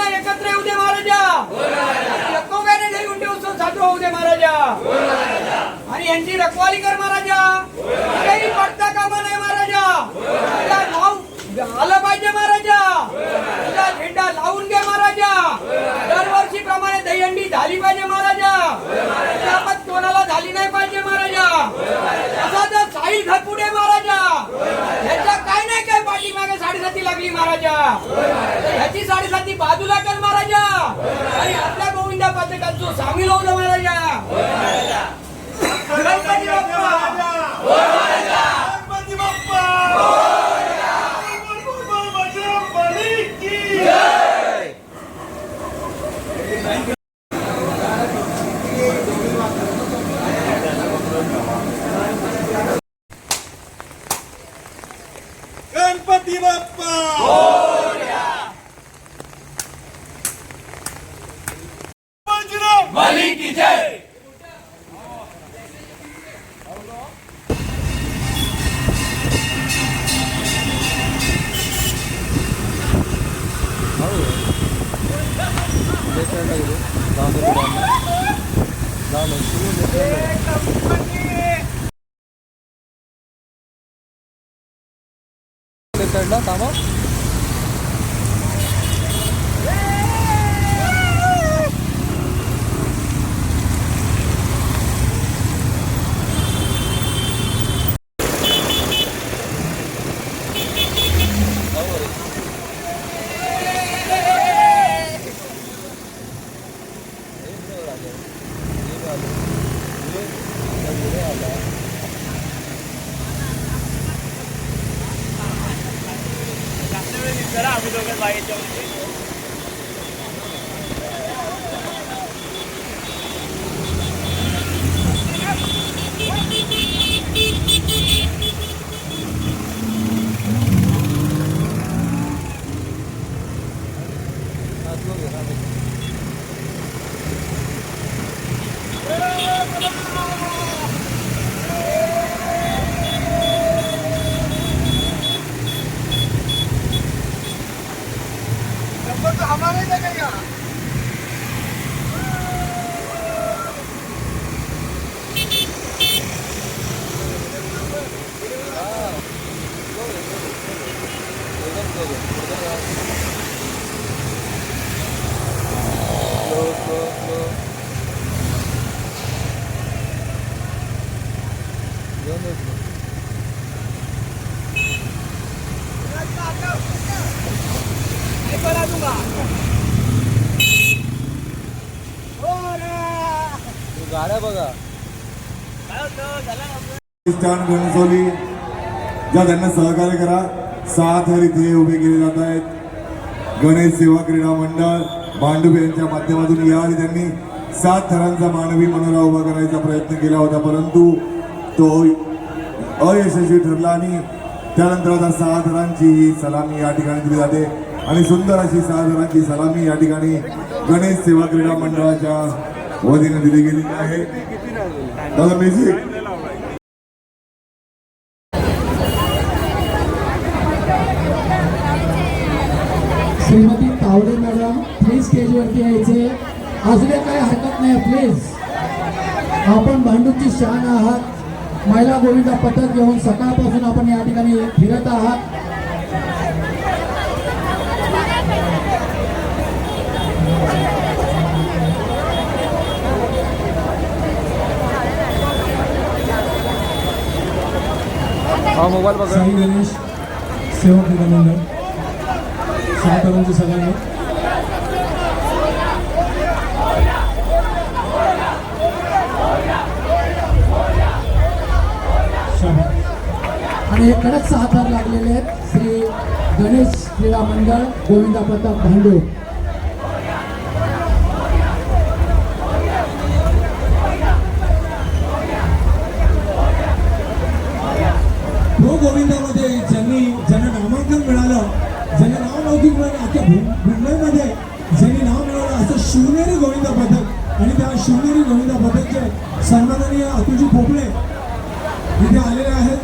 सर्वांना एकत्र येऊ दे महाराजा. एकोप्याने नाही उंडे उत्सव साजरा होऊ दे महाराजा. आणि यांची रखवाली कर महाराजा. काही पडता कामा नाही महाराजा. तुला नाव आलं पाहिजे महाराजा. तुला झेंडा लावून घे महाराजा. दरवर्षी प्रमाणे दहीहंडी झाली पाहिजे महाराजा. बाजूला कर महाराजा. आणि आपल्या गोविंदा पथकात जो सामील होऊ महाराजा. गणपती बाप्पा. गणपती बाप्पा. ಲೆಫ್ಟ್ ಇದು ನಾನು ನಾನು ಲೆಫ್ಟ್ ಹ್ಯಾಂಡ್ ತಾವು करा आम्ही दोघं बाहेर जाऊन गाड्या बघा ख्रिस्टान घनसोली ज्या त्यांना सहकार्य करा सात हर इथे उभे केले जात आहेत. गणेश सेवा क्रीडा मंडळ भांडुप यांच्या माध्यमातून याआधी त्यांनी सात थरांचा मानवी मनोरा उभा करायचा प्रयत्न केला होता परंतु तो अयशस्वी ठरला आणि त्यानंतर आता सहा थरांची ही सलामी या ठिकाणी दिली जाते आणि सुंदर अशी सहा थरांची सलामी या ठिकाणी गणेश सेवा क्रीडा मंडळाच्या वतीने दिली गेलेली आहे. दादा म्युझिक स्टेजवरती यायचे. अजून काही हरकत नाही प्लीज आपण भांडूपची शान आहात. महिला गोविंदा पथक घेऊन सकाळपासून आपण या ठिकाणी फिरत आहात. मोबाईल बघा. साई गणेश सेवा क्रीडा मंडळ सहकारांचे सगळ्यांना. आणि हे कडक हातार लागलेले आहेत श्री गणेश क्रीडा मंडळ गोविंदा प्रताप भांडू प्रो हो गोविंदामध्ये ज्यांनी ज्यांना नामांकन मिळालं ज्यांना नाव नव्हती मिळालं अख्ख्या भु- मुंबईमध्ये ज्यांनी नाव मिळवलं असं शिवनेरी गोविंदा पथक आणि त्या शिवनेरी गोविंदा पथकचे सन्माननीय अतुलजी पोपळे इथे आलेले आहेत.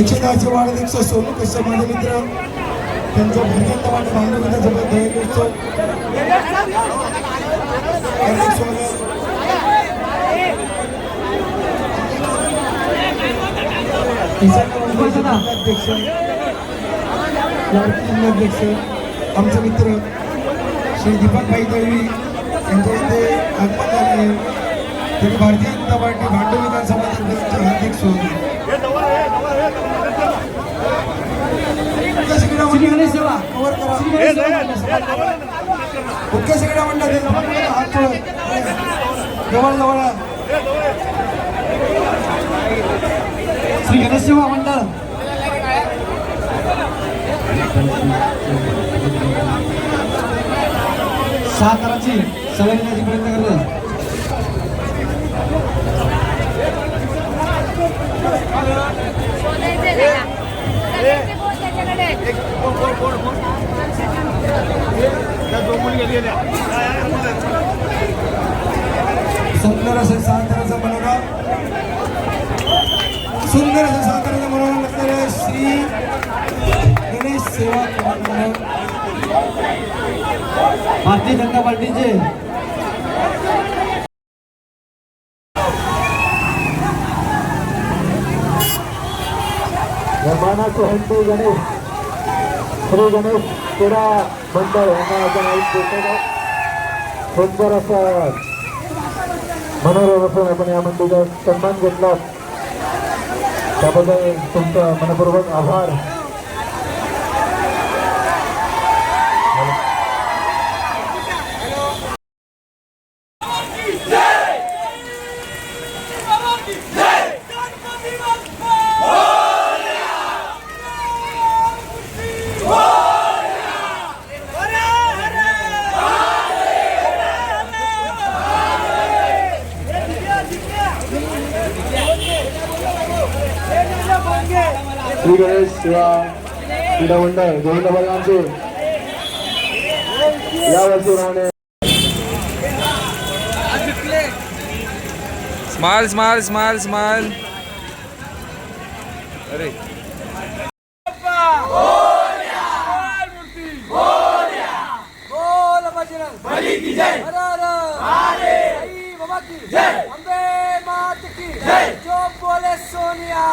एकशे दहाचे वाढदिवस सोनू कश्यप माझे मित्र त्यांचं भजन वाट मांडव विधानसभा ध्येय उत्सव. अध्यक्ष जिल्हाध्यक्ष आमचे मित्र श्री दीपकभाई दळवी यांच्या इथे आगमन झाले आहे. त्यांनी भारतीय जनता पार्टी भांडव विधानसभा अध्यक्ष होते मंडळ सेवा मुख्य हात जोड. जवळ जवळ. श्री गणेश सेवा मंडळ. साताराची सगळ्यांनी त्याची प्रयत्न करतात सुंदर असे साताराचा मनोरा नसणारे श्री गणेश सेवा मंडळ भारतीय जनता पार्टीचे मानाचे हंडी गणेश, श्री गणेश क्रीडा मंडळ यांना आज सुंदर मनोरम असून आपण या मंडळीचा सन्मान घेतला त्याबद्दल तुमचं मनपूर्वक आभार. श्री गणेश सेवा क्रीडा मंडळ गोविंदाबाई आमचे यावर्षी राहणे. Smile smile smile smile. अरे. बोल की जय हर हर महादेव बाबा की जय अम्बे मात की जय जो बोले सोनिया